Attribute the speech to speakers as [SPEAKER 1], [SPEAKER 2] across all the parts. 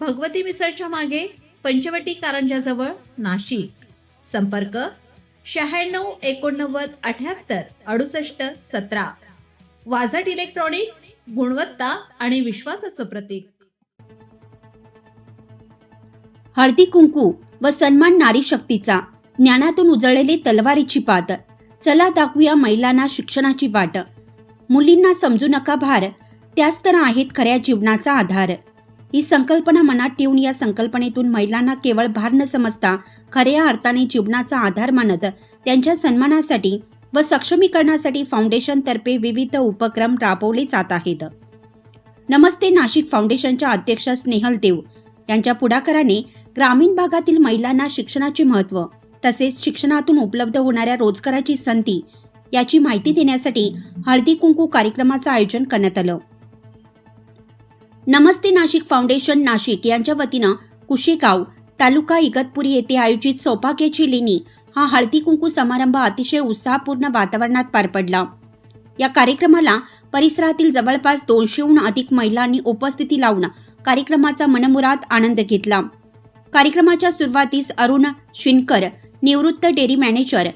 [SPEAKER 1] भगवती मिसळच्या मागे पंचवटी कारंजाजवळ नाशिक. संपर्क शहाण्णव एकोणनव्वद अठ्याहत्तर अडुसष्ट सतरा. वाझट इलेक्ट्रॉनिक्स गुणवत्ता आणि विश्वासाचं प्रतीक.
[SPEAKER 2] हळदी कुंकू व सन्मान नारी शक्तीचा ज्ञानातून उजळलेली तलवारीची पात. चला दाखवूया महिलांना शिक्षणाची वाट. मुलींना समजू नका भार. त्याच तर आहेत खऱ्या जीवनाचा आधार. ही संकल्पना मनात ठेवून या संकल्पनेतून महिलांना केवळ भार न समजता खऱ्या अर्थाने जीवनाचा आधार मानत त्यांच्या सन्मानासाठी व सक्षमीकरणासाठी फाउंडेशनतर्फे विविध उपक्रम राबवले जात आहेत. नमस्ते नाशिक फाउंडेशनच्या अध्यक्ष स्नेहल देव. यांच्या पुढाकाराने ग्रामीण भागातील महिलांना शिक्षणाचे महत्त्व तसेच शिक्षणातून उपलब्ध होणाऱ्या रोजगाराची संधी याची माहिती देण्यासाठी हळदी कुंकू कार्यक्रमाचं आयोजन करण्यात आलं. नमस्ते नाशिक फाउंडेशन नाशिक यांच्या वतीनं कुशेगाव तालुका इगतपुरी येथे आयोजित सौभाग्याची लेणी हा हळदी कुंकू समारंभ अतिशय उत्साहपूर्ण वातावरणात पार पडला. या कार्यक्रमाला परिसरातील जवळपास दोनशेहून अधिक महिलांनी उपस्थिती लावून कार्यक्रमाचा मनमुराद आनंद घेतला. कार्यक्रमाच्या सुरुवातीस अरुण शिनकर निवृत्त dairy manager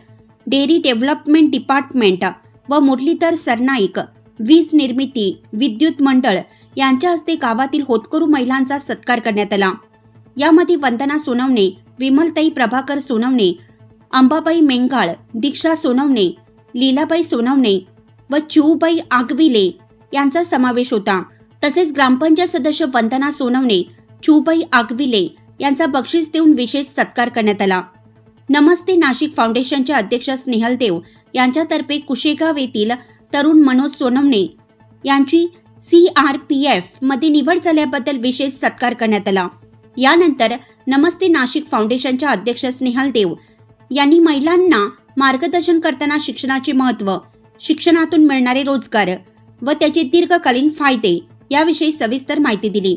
[SPEAKER 2] dairy development department व मुरलीधर सरनाईक वीज निर्मिती विद्युत मंडळ यांच्या हस्ते गावातील होतकरू महिलांचा सत्कार करण्यात आला. यामध्ये वंदना सोनवणे विमलताई प्रभाकर सोनवणे अंबाबाई मेंगाळ दीक्षा सोनवणे लीलाबाई सोनवणे व चिऊबाई आगविले यांचा समावेश होता. तसेच ग्रामपंचायत सदस्य वंदना सोनवणे चुबाई आगविले यांचा बक्षीस देऊन विशेष सत्कार करण्यात आला. नमस्ते नाशिक फाउंडेशनच्या अध्यक्ष स्नेहल देव यांच्यातर्फे कुशेगाव येथील तरुण मनोज सोनवणे यांची सी आर पी एफमध्ये निवड झाल्याबद्दल विशेष सत्कार करण्यात आला. यानंतर नमस्ते नाशिक फाउंडेशनच्या अध्यक्ष स्नेहल देव यांनी महिलांना मार्गदर्शन करताना शिक्षणाचे महत्त्व शिक्षणातून मिळणारे रोजगार व त्याचे दीर्घकालीन फायदे याविषयी सविस्तर माहिती दिली.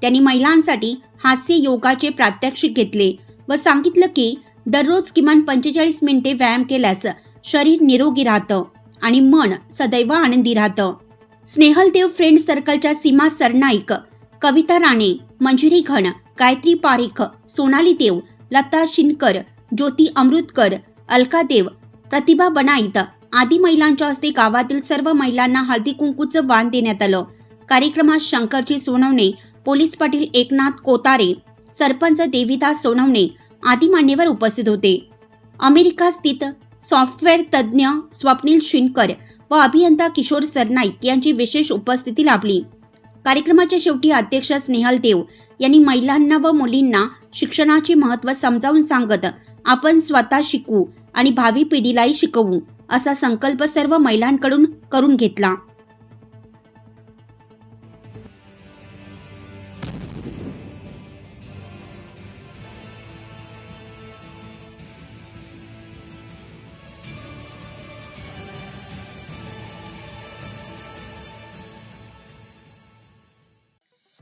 [SPEAKER 2] त्यांनी महिलांसाठी हास्य योगाचे प्रात्यक्षिक घेतले व सांगितलं की दररोज किमान पंचेचाळीस मिनिटे व्यायाम केल्यास शरीर निरोगी राहतं. आणि मन सदैव आनंदी राहतं. स्नेहल देव फ्रेंड सर्कलच्या सीमा सरनाईक कविता राणे मंजिरी घण गायत्री पारिख सोनाली देव लता शिनकर ज्योती अमृतकर अलका देव प्रतिभा बनाईत आदी महिलांच्या हस्ते गावातील सर्व महिलांना हळदी कुंकूचं वाण देण्यात आलं. कार्यक्रमात शंकरजी सोनवणे पोलीस पाटील एकनाथ कोतारे सरपंच देवीदास सोनवणे आदी मान्यवर उपस्थित होते. अमेरिका स्थित सॉफ्टवेअर तज्ज्ञ स्वप्नील शिनकर व अभियंता किशोर सरनाईक यांची विशेष उपस्थिती लाभली. कार्यक्रमाच्या शेवटी अध्यक्ष स्नेहल देव यांनी महिलांना व मुलींना शिक्षणाचे महत्त्व समजावून सांगत आपण स्वतः शिकू आणि भावी पिढीलाही शिकवू असा संकल्प सर्व महिलांकडून करून घेतला.